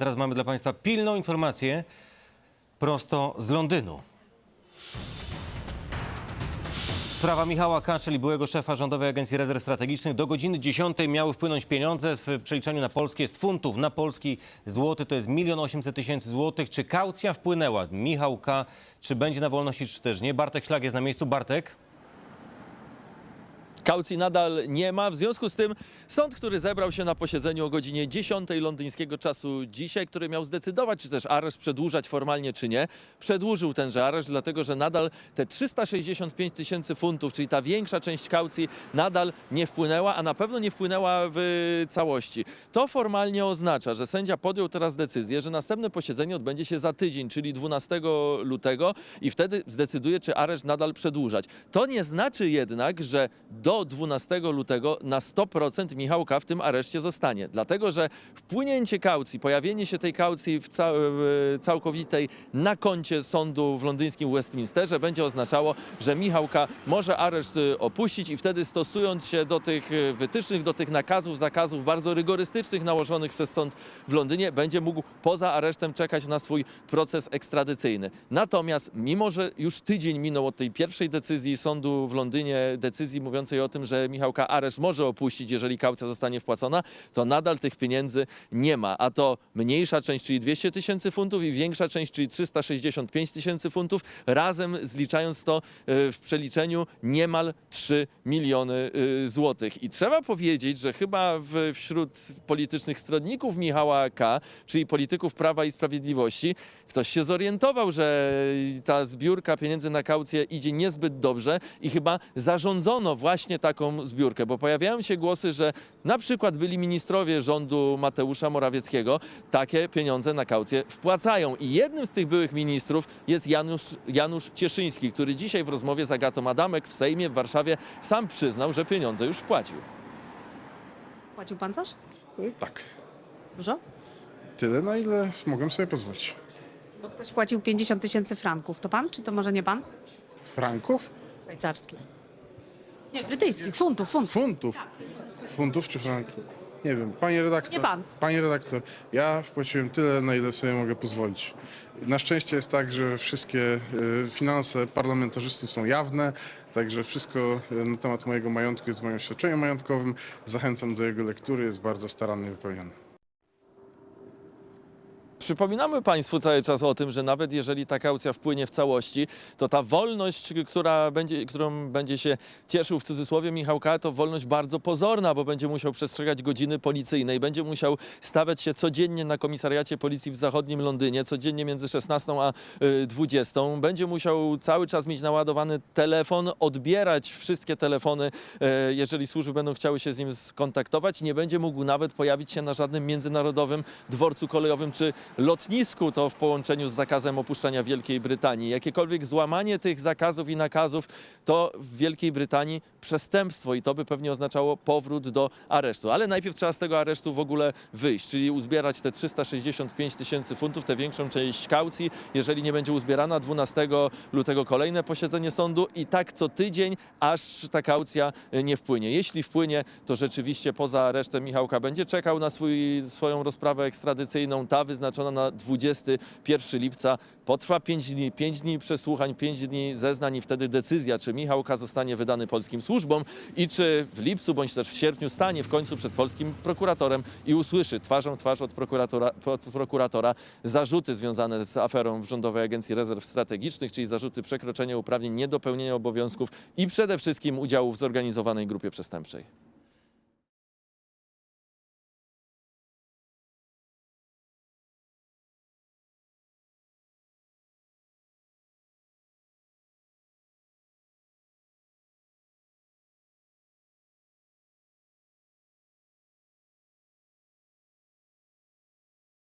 Teraz mamy dla Państwa pilną informację prosto z Londynu. Sprawa Michała K., czyli byłego szefa Rządowej Agencji Rezerw Strategicznych. Do godziny 10 miały wpłynąć pieniądze w przeliczeniu na polskie z funtów na polski złoty. To jest 1 800 tysięcy złotych. Czy kaucja wpłynęła? Michał K., czy będzie na wolności, czy też nie? Bartek Szlag jest na miejscu. Bartek? Kaucji nadal nie ma. W związku z tym sąd, który zebrał się na posiedzeniu o godzinie 10 londyńskiego czasu dzisiaj, który miał zdecydować, czy też areszt przedłużać formalnie, czy nie, przedłużył tenże areszt, dlatego że nadal te 365 tysięcy funtów, czyli ta większa część kaucji, nadal nie wpłynęła, a na pewno nie wpłynęła w całości. To formalnie oznacza, że sędzia podjął teraz decyzję, że następne posiedzenie odbędzie się za tydzień, czyli 12 lutego i wtedy zdecyduje, czy areszt nadal przedłużać. To nie znaczy jednak, że do 12 lutego na 100% Michałka w tym areszcie zostanie. Dlatego, że wpłynięcie kaucji, pojawienie się tej kaucji w całkowitej na koncie sądu w londyńskim Westminsterze będzie oznaczało, że Michałka może areszt y, opuścić i wtedy stosując się do tych y, wytycznych, do tych nakazów, zakazów bardzo rygorystycznych nałożonych przez sąd w Londynie, będzie mógł poza aresztem czekać na swój proces ekstradycyjny. Natomiast mimo, że już tydzień minął od tej pierwszej decyzji sądu w Londynie, decyzji mówiącej o tym, że Michałka areszt może opuścić, jeżeli kaucja zostanie wpłacona, to nadal tych pieniędzy nie ma. A to mniejsza część, czyli 200 tysięcy funtów i większa część, czyli 365 tysięcy funtów, razem zliczając to e, w przeliczeniu niemal 3 miliony e, złotych. I trzeba powiedzieć, że chyba wśród politycznych stronników Michała K., czyli polityków Prawa i Sprawiedliwości, ktoś się zorientował, że ta zbiórka pieniędzy na kaucję idzie niezbyt dobrze i chyba zarządzono właśnie taką zbiórkę, bo pojawiają się głosy, że na przykład byli ministrowie rządu Mateusza Morawieckiego takie pieniądze na kaucję wpłacają. I jednym z tych byłych ministrów jest Janusz, Janusz Cieszyński, który dzisiaj w rozmowie z Agatą Adamek w Sejmie w Warszawie sam przyznał, że pieniądze już wpłacił. Płacił pan coś? Y, Tak. Dużo? Tyle, na ile mogłem sobie pozwolić. Bo ktoś wpłacił 50 tysięcy franków. To pan, czy to może nie pan? Franków? Szwajcarskich. Nie, brytyjskich, funtów, funtów. Funtów. Funtów czy franków? Nie wiem. Panie redaktor. Nie pan. Panie redaktor, ja wpłaciłem tyle, na ile sobie mogę pozwolić. Na szczęście jest tak, że wszystkie y, finanse parlamentarzystów są jawne, także wszystko y, na temat mojego majątku jest w moim oświadczeniu majątkowym. Zachęcam do jego lektury, jest bardzo starannie wypełniony. Przypominamy Państwu cały czas o tym, że nawet jeżeli ta kaucja wpłynie w całości, to ta wolność, która będzie, którą będzie się cieszył w cudzysłowie Michał K., to wolność bardzo pozorna, bo będzie musiał przestrzegać godziny policyjnej, będzie musiał stawiać się codziennie na komisariacie policji w zachodnim Londynie, codziennie między 16 a y, 20. Będzie musiał cały czas mieć naładowany telefon, odbierać wszystkie telefony, e, jeżeli służby będą chciały się z nim skontaktować. Nie będzie mógł nawet pojawić się na żadnym międzynarodowym dworcu kolejowym czy lotnisku, to w połączeniu z zakazem opuszczania Wielkiej Brytanii. Jakiekolwiek złamanie tych zakazów i nakazów to w Wielkiej Brytanii przestępstwo i to by pewnie oznaczało powrót do aresztu. Ale najpierw trzeba z tego aresztu w ogóle wyjść, czyli uzbierać te 365 tysięcy funtów, tę większą część kaucji. Jeżeli nie będzie uzbierana, 12 lutego kolejne posiedzenie sądu i tak co tydzień, aż ta kaucja e, nie wpłynie. Jeśli wpłynie, to rzeczywiście poza aresztem Michałka będzie czekał na swój, swoją rozprawę ekstradycyjną. Ta wyznaczona na 21 lipca potrwa 5 dni. 5 dni przesłuchań, 5 dni zeznań i wtedy decyzja, czy Michałka zostanie wydany polskim służbom i czy w lipcu bądź też w sierpniu stanie w końcu przed polskim prokuratorem i usłyszy twarzą twarz od prokuratora, od prokuratora zarzuty związane z aferą w Rządowej Agencji Rezerw Strategicznych, czyli zarzuty przekroczenia uprawnień, niedopełnienia obowiązków i przede wszystkim udziału w zorganizowanej grupie przestępczej.